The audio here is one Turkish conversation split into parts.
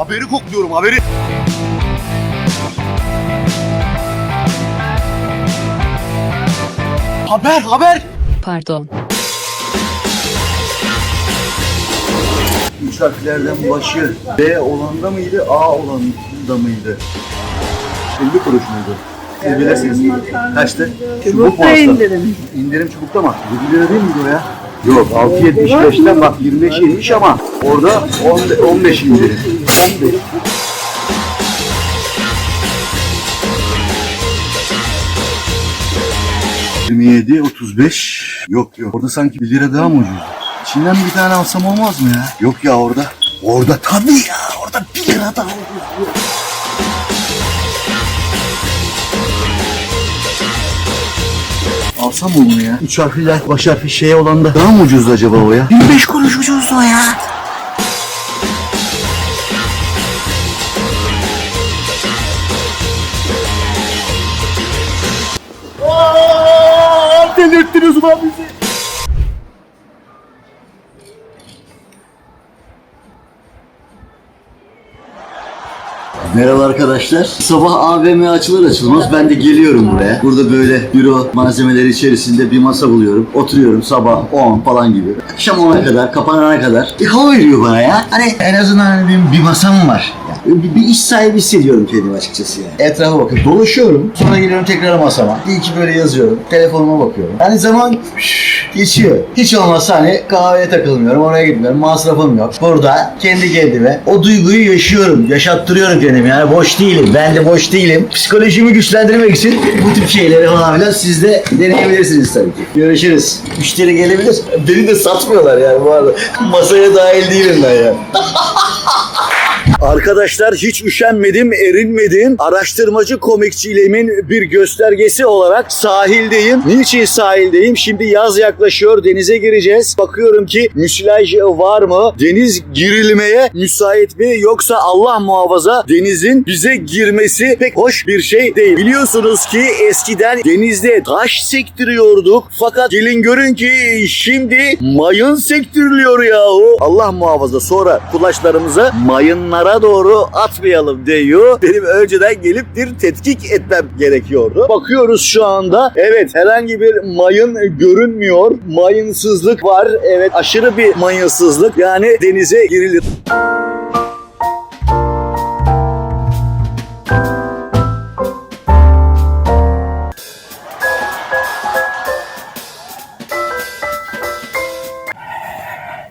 Haberi kokluyorum haberi. Haber haber. Pardon. Üç harflerden başı B olanda mıydı A olanda mıydı? 50 kuruş muydu? Siz bilirsiniz. Kaçtı? Çubuk mu alsa? indirim. İndirim çubukta mı? 7 lira değil miydi o ya? Yok 6.75'ten bak 25 inmiş ama orada 10 15 indirim. 15. ...27, 35... Yok yok. Orada sanki 1 lira daha mı ucuz? İçinden bir tane alsam olmaz mı ya? Yok ya orada. Orada tabii ya. Orada 1 lira daha ucuz. Alsam mı ya? Üç harfliler baş harfi şeye olan da daha mı ucuzdu acaba o ya? 25 kuruş ucuzdu o ya. Deus, o 9 Merhaba arkadaşlar. Sabah AVM açılır açılmaz ben de geliyorum buraya. Burada böyle büro malzemeleri içerisinde bir masa buluyorum. Oturuyorum sabah 10 falan gibi. Akşam 10'a kadar, kapanana kadar. Bir hava veriyor bana ya. Hani en azından hani bir, bir masam var. Yani bir, bir iş sahibi hissediyorum kendimi açıkçası yani. Etrafa bakıp dolaşıyorum. Sonra geliyorum tekrar masama. Bir iki böyle yazıyorum. Telefonuma bakıyorum. Hani zaman geçiyor. Hiç olmazsa hani kahveye takılmıyorum. Oraya gitmiyorum. Masrafım yok. Burada kendi kendime o duyguyu yaşıyorum. Yaşattırıyorum kendimi. Yani boş değilim. Ben de boş değilim. Psikolojimi güçlendirmek için bu tip şeyleri falan filan siz de deneyebilirsiniz tabii ki. Görüşürüz. Müşteri gelebilir. Beni de satmıyorlar yani bu arada. Masaya dahil değilim ben ya. Arkadaşlar hiç üşenmedim, erinmedim. Araştırmacı komikçiliğimin bir göstergesi olarak sahildeyim. Niçin sahildeyim? Şimdi yaz yaklaşıyor, denize gireceğiz. Bakıyorum ki müsilaj var mı? Deniz girilmeye müsait mi? Yoksa Allah muhafaza denizin bize girmesi pek hoş bir şey değil. Biliyorsunuz ki eskiden denizde taş sektiriyorduk. Fakat gelin görün ki şimdi mayın sektiriliyor yahu. Allah muhafaza sonra kulaçlarımıza mayınlara doğru atmayalım diyor. Benim önceden gelip bir tetkik etmem gerekiyordu. Bakıyoruz şu anda. Evet herhangi bir mayın görünmüyor. Mayınsızlık var. Evet aşırı bir mayınsızlık. Yani denize girilir.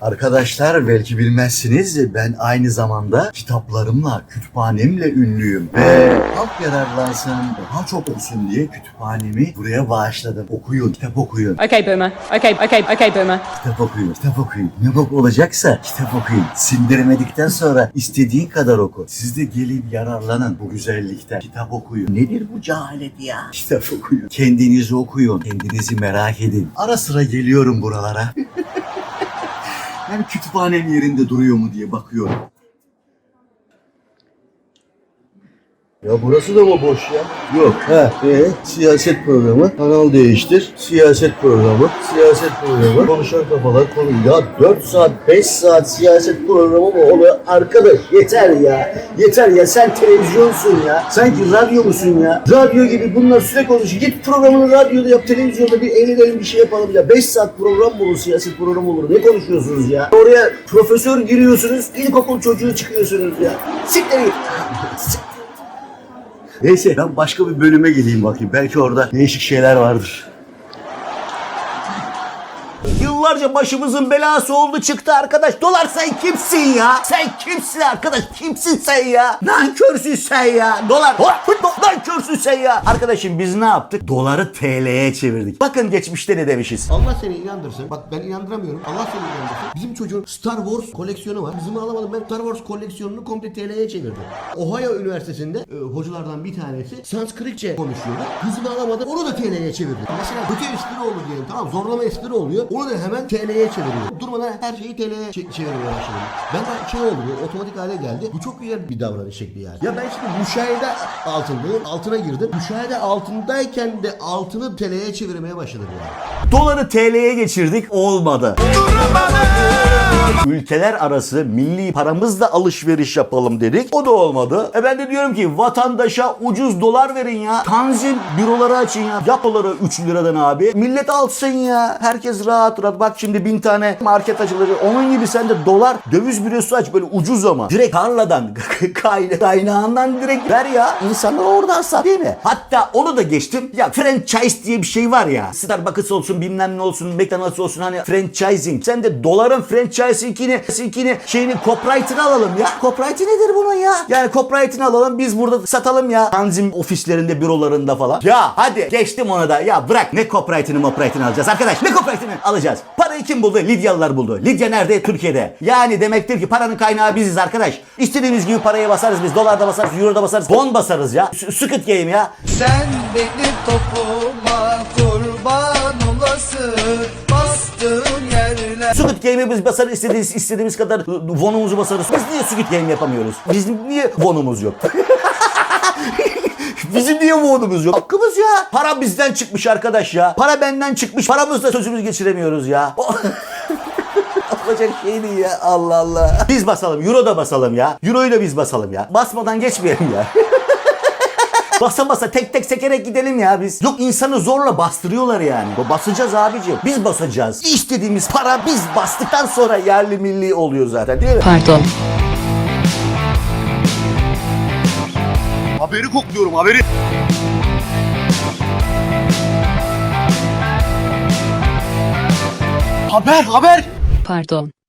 Arkadaşlar belki bilmezsiniz ben aynı zamanda kitaplarımla, kütüphanemle ünlüyüm. Ve halk yararlansın, daha çok olsun diye kütüphanemi buraya bağışladım. Okuyun, kitap okuyun. Okay, boomer. Okay, okay, okay, boomer. Kitap okuyun, kitap okuyun. Ne bok olacaksa kitap okuyun. Sindiremedikten sonra istediğin kadar oku. Siz de gelip yararlanın bu güzellikten. Kitap okuyun. Nedir bu cehalet ya? Kitap okuyun. Kendinizi okuyun. Kendinizi merak edin. Ara sıra geliyorum buralara. yani kütüphanem yerinde duruyor mu diye bakıyorum. Ya burası da mı boş ya? Yok. He. E, siyaset programı. Kanal değiştir. Siyaset programı. Siyaset programı. Konuşan kafalar konu. Ya 4 saat 5 saat siyaset programı mı oluyor? Arkadaş yeter ya. Yeter ya sen televizyonsun ya. Sanki radyo musun ya? Radyo gibi bunlar sürekli konuşuyor. Git programını radyoda yap televizyonda bir eğlenelim bir şey yapalım ya. 5 saat program mı olur siyaset programı olur. Ne konuşuyorsunuz ya? Oraya profesör giriyorsunuz. ilkokul çocuğu çıkıyorsunuz ya. Siktir git. Siktir. Neyse ben başka bir bölüme geleyim bakayım. Belki orada değişik şeyler vardır. Yıllarca başımızın belası oldu çıktı arkadaş. Dolar sen kimsin ya? Sen kimsin arkadaş? Kimsin sen ya? Nankörsün sen ya. Dolar. Hop, Nankörsün sen ya. Arkadaşım biz ne yaptık? Doları TL'ye çevirdik. Bakın geçmişte ne demişiz. Allah seni inandırsın. Bak ben inandıramıyorum. Allah seni inandırsın. Bizim çocuğun Star Wars koleksiyonu var. Kızımı alamadım. Ben Star Wars koleksiyonunu komple TL'ye çevirdim. Ohio Üniversitesi'nde e, hocalardan bir tanesi Sanskritçe konuşuyordu. Kızımı alamadım. Onu da TL'ye çevirdim. Mesela kötü espri oldu diyelim. Tamam zorlama espri oluyor. Onu da hemen TL'ye çeviriyor. Durmadan her şeyi TL'ye çe- çevirmeye başladım. Ben de şey oldu bu otomatik hale geldi. Bu çok güzel bir davranış şekli yani. Ya ben şimdi müşahede altındayım. Altına girdim. Müşahede altındayken de altını TL'ye çevirmeye başladım yani. Doları TL'ye geçirdik olmadı. Ülkeler arası milli paramızla alışveriş yapalım dedik. O da olmadı. E ben de diyorum ki vatandaşa ucuz dolar verin ya. Tanzim büroları açın ya. Yap doları 3 liradan abi. Millet alsın ya. Herkes rahat rahat. Bak şimdi bin tane market açılır. Onun gibi sen de dolar döviz bürosu aç böyle ucuz ama. Direkt tarladan kayna- kaynağından direkt ver ya. İnsanlar oradan sat değil mi? Hatta onu da geçtim. Ya franchise diye bir şey var ya. Starbucks olsun bilmem ne olsun McDonald's olsun hani franchising. Sen de doların franchising'ini sinkini şeyini copyright'ını alalım ya. Copyright nedir bunun ya? Yani copyright'ını alalım biz burada satalım ya. Tanzim ofislerinde bürolarında falan. Ya hadi geçtim ona da. Ya bırak ne copyright'ını copyright'ını alacağız arkadaş. Ne copyright'ını alacağız? Parayı kim buldu? Lidyalılar buldu. Lidya nerede? Türkiye'de. Yani demektir ki paranın kaynağı biziz arkadaş. İstediğimiz gibi paraya basarız biz. Dolarda basarız, euroda basarız. Bon basarız ya. S- Squid Game ya. Sen benim topuma kurban olasın Bastığın yerler Squid Game'e biz basarız istediğimiz, istediğimiz kadar vonumuzu basarız. Biz niye Squid Game yapamıyoruz? Bizim niye vonumuz yok? Bizim niye vonumuz yok? Hakkımız ya. Para bizden çıkmış arkadaş ya. Para benden çıkmış. Paramızla sözümüzü geçiremiyoruz ya. Olacak şey değil ya. Allah Allah. Biz basalım. Euro da basalım ya. Euro'yu da biz basalım ya. Basmadan geçmeyelim ya. Basa basa tek tek sekerek gidelim ya biz. Yok insanı zorla bastırıyorlar yani. Basacağız abici. Biz basacağız. İstediğimiz para biz bastıktan sonra yerli milli oluyor zaten değil mi? Pardon. Haberi kokluyorum haberi. Haber haber. Pardon.